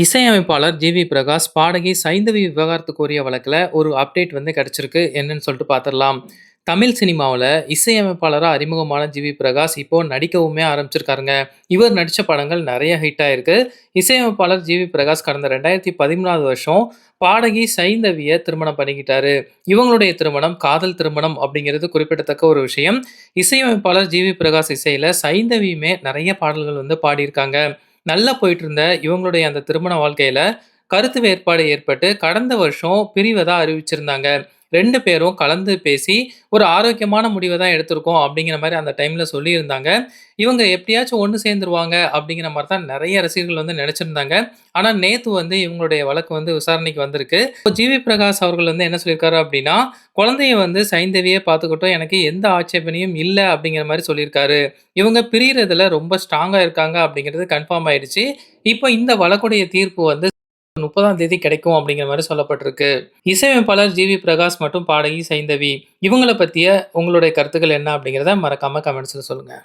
இசையமைப்பாளர் ஜிவி பிரகாஷ் பாடகி சைந்தவி விவகாரத்து கோரிய வழக்கில் ஒரு அப்டேட் வந்து கிடச்சிருக்கு. என்னன்னு சொல்லிட்டு பார்த்துடலாம் தமிழ் சினிமாவில் இசையமைப்பாளராக அறிமுகமான ஜிவி பிரகாஷ் இப்போ நடிக்கவுமே ஆரம்பிச்சிருக்காருங்க. இவர் நடித்த படங்கள் நிறைய ஹிட் ஆயிருக்கு. இசையமைப்பாளர் ஜிவி பிரகாஷ் கடந்த ரெண்டாயிரத்தி பதிமூணாவது வருஷம் பாடகி சைந்தவியை திருமணம் பண்ணிக்கிட்டாரு. இவங்களுடைய திருமணம் காதல் திருமணம் அப்படிங்கிறது குறிப்பிடத்தக்க ஒரு விஷயம். இசையமைப்பாளர் ஜிவி பிரகாஷ் இசையில் சைந்தவியுமே நிறைய பாடல்கள் வந்து பாடியிருக்காங்க. நல்லா போயிட்டு இருந்த இவங்களுடைய அந்த திருமண வாழ்க்கையில கருத்து வேறுபாடு ஏற்பட்டு கடந்த வருஷம் பிரிவதா அறிவிச்சிருந்தாங்க. ரெண்டு பேரும் கலந்து பேசி ஒரு ஆரோக்கியமான முடிவை தான் எடுத்திருக்கோம் அப்படிங்கிற மாதிரி அந்த டைமில் சொல்லியிருந்தாங்க. இவங்க எப்படியாச்சும் ஒன்று சேர்ந்துருவாங்க அப்படிங்கிற மாதிரி தான் நிறைய ரசிகர்கள் வந்து நினச்சிருந்தாங்க ஆனால் நேத்து வந்து இவங்களுடைய வழக்கு வந்து விசாரணைக்கு வந்திருக்கு. இப்போ ஜிவி பிரகாஷ் அவர்கள் வந்து என்ன சொல்லியிருக்காரு அப்படின்னா, குழந்தைய வந்து சைந்தவியே பார்த்துக்கிட்டோம் எனக்கு எந்த ஆட்சேபனையும் இல்லை அப்படிங்கிற மாதிரி சொல்லியிருக்காரு. இவங்க பிரியறதுல ரொம்ப ஸ்ட்ராங்காக இருக்காங்க அப்படிங்கிறது கன்ஃபார்ம் ஆயிடுச்சு. இப்போ இந்த வழக்குடைய தீர்ப்பு வந்து 30ஆம் தேதி கிடைக்கும் அப்படிங்கிற மாதிரி சொல்லப்பட்டிருக்கு. இசையமைப்பாளர் ஜிவி பிரகாஷ் மற்றும் பாடகி சைந்தவி இவங்களை பற்றிய உங்களுடைய கருத்துக்கள் என்ன அப்படிங்கிறத மறக்காமல் கமெண்ட்ஸ்ல சொல்லுங்கள்